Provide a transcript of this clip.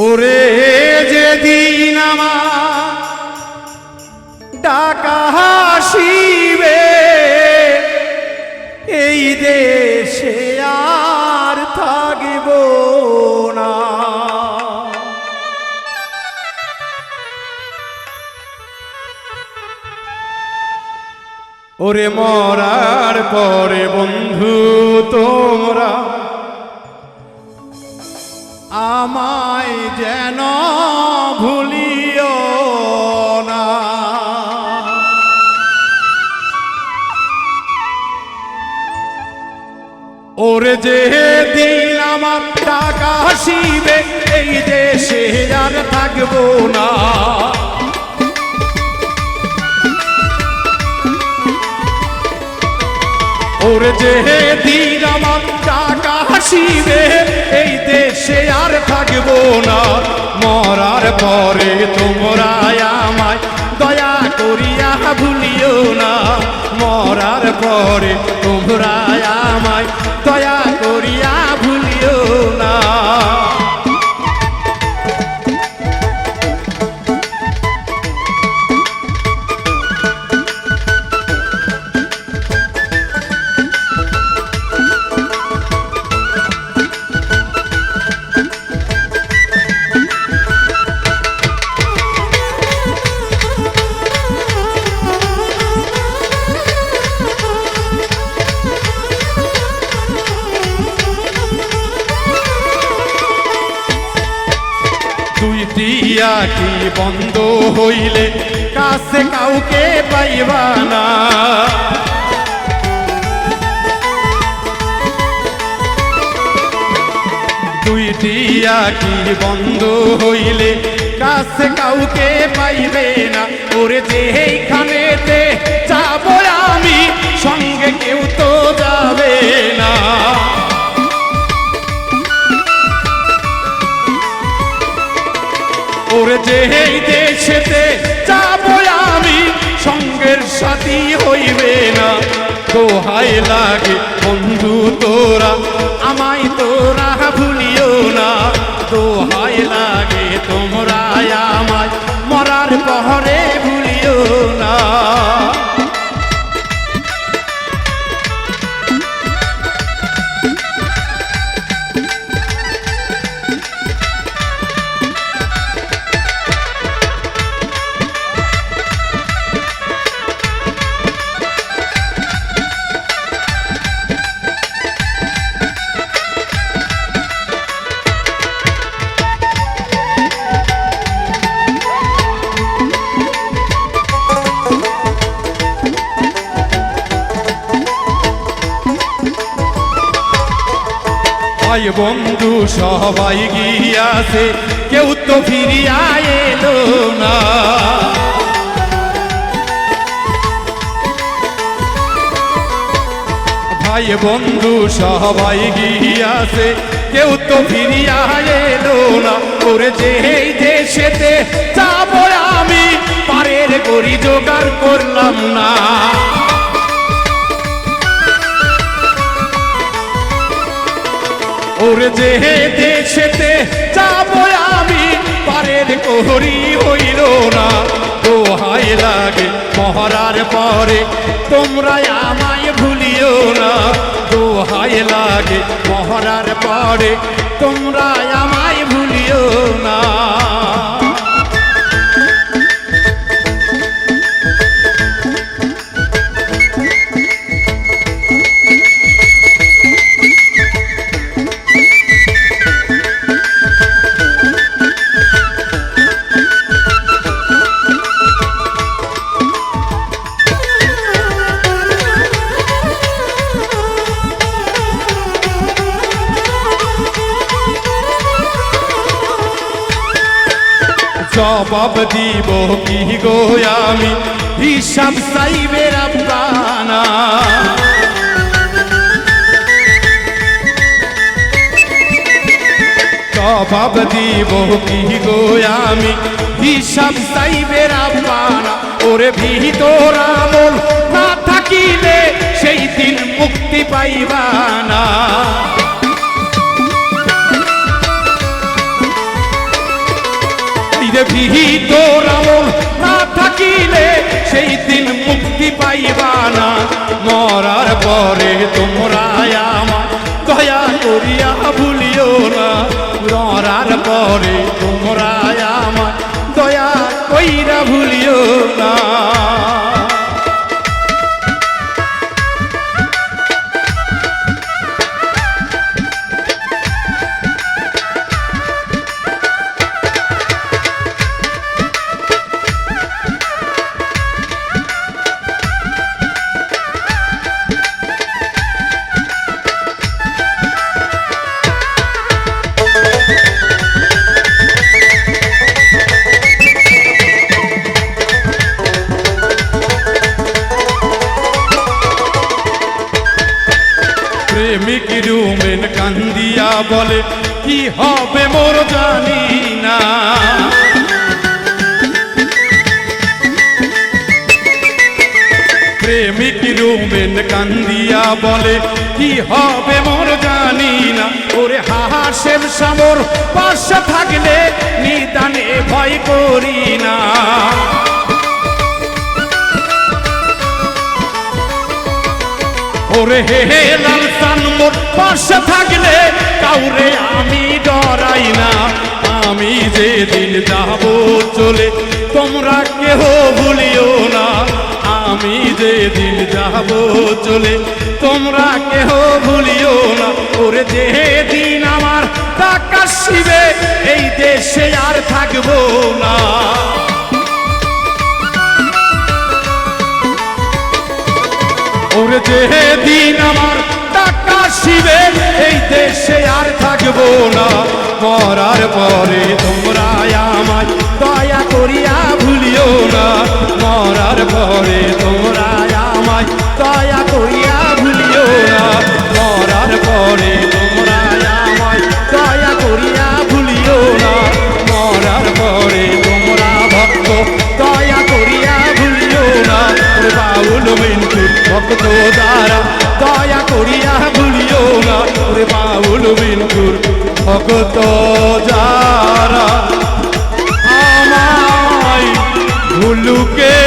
ওরে যেদিন আমার ডাকা হাসিবে, এই দেশে আর থাকব না। ওরে মরার পরে বন্ধু তোমরা আমায় যেন ভুলিও না। ওরে যে দিন আমার টাকা আসিবে, এই দেশে আর থাকব না। ওর যে দিন আমার টাকা হাসিবে এই দেশে আর থাকব না। মরার পরে তোমরা আমায় দয়া করিয়া ভুলিও না। মরার পরে তোমরা আমায় দয়া করিয়া দিয়া কি বন্ধ হইলে? কাছে কাউকে পাইবা না। তুই দিয়া কি বন্ধ হইলে? কাছে কাউকে পাইবে না। ওরে যেখানেতে এই দেশেতে যাব আমি সঙ্গের সাথী হইবে না। দোহাই লাগে বন্ধু তোরা আমায় তোরা ভাই বন্ধু, সবাই গিয়াছে, কেউ তো ফিরিয়া এলো না। ভাই বন্ধু, সবাই গিয়াছে, কেউ তো ফিরিয়া এলো না। ওরে যে এই দেশেতে যাব আমি, পারের করি জোগাড় করলাম না। ওরে যে দেশেতে যাব আমি, পারের কোহরি হইল না। দোহাই লাগে মহারার পরে তোমরা আমায় ভুলিও না। দোহাই লাগে মহারার পরে তোমরা আমায় ভুলিও না। জবাব দিব কি গো আমি? হিসাব সাইবের আব্বানা জবাব দিব কি গো আমি? হিসাব সাইবের আব্বানা ওরে ভিতর আমল না থাকিলে সেই দিন মুক্তি পাইবা ওরে ভিতর আমল না থাকিলে সেই দিন মুক্তি পাইবা না। মরার পরে তোমরা আমার দয়া করিয়া ভুলিও না। মরার পরে তোমরা বলে, কি হবে মোর জানি না? প্রেমিক রুমেন কান্দিয়া বলে, কি হবে মোর জানি না? ওরে হাসেম সামর, পাশে থাকলে নিদানে ভয় করি না। ওরে হে হে লাল সান মোর পাশে থাকলে আমি যে দিন যাব চলে। তোমরা কেহ ভুলিও না, আমি যে দিন যাব চলে। তোমরা কেহ ভুলিও না, ওরে যে দিন আমার টাকা শিবে এই দেশে আর থাকব না। ওরে যে দিন আমার টাকা শিবে এই দেশে আর থাকব না। মরার পরে তোমরা আমায় দয়া করিয়া ভুলিও না। মরার পরে তোমরা আমায় দয়া করিয়া ভুলিও না। মরার পরে তোমরা আমায় দয়া করিয়া ভুলিও না। মরার পরে তোমরা ভক্ত, দয়া করিয়া ভুলিও না। বাউল মিন্টুর ভক্ত দ্বারা দয়া করিয়া ভুলিও না। বাউল মিন্টুর ভক্ত যারা আমায় ভুলুকে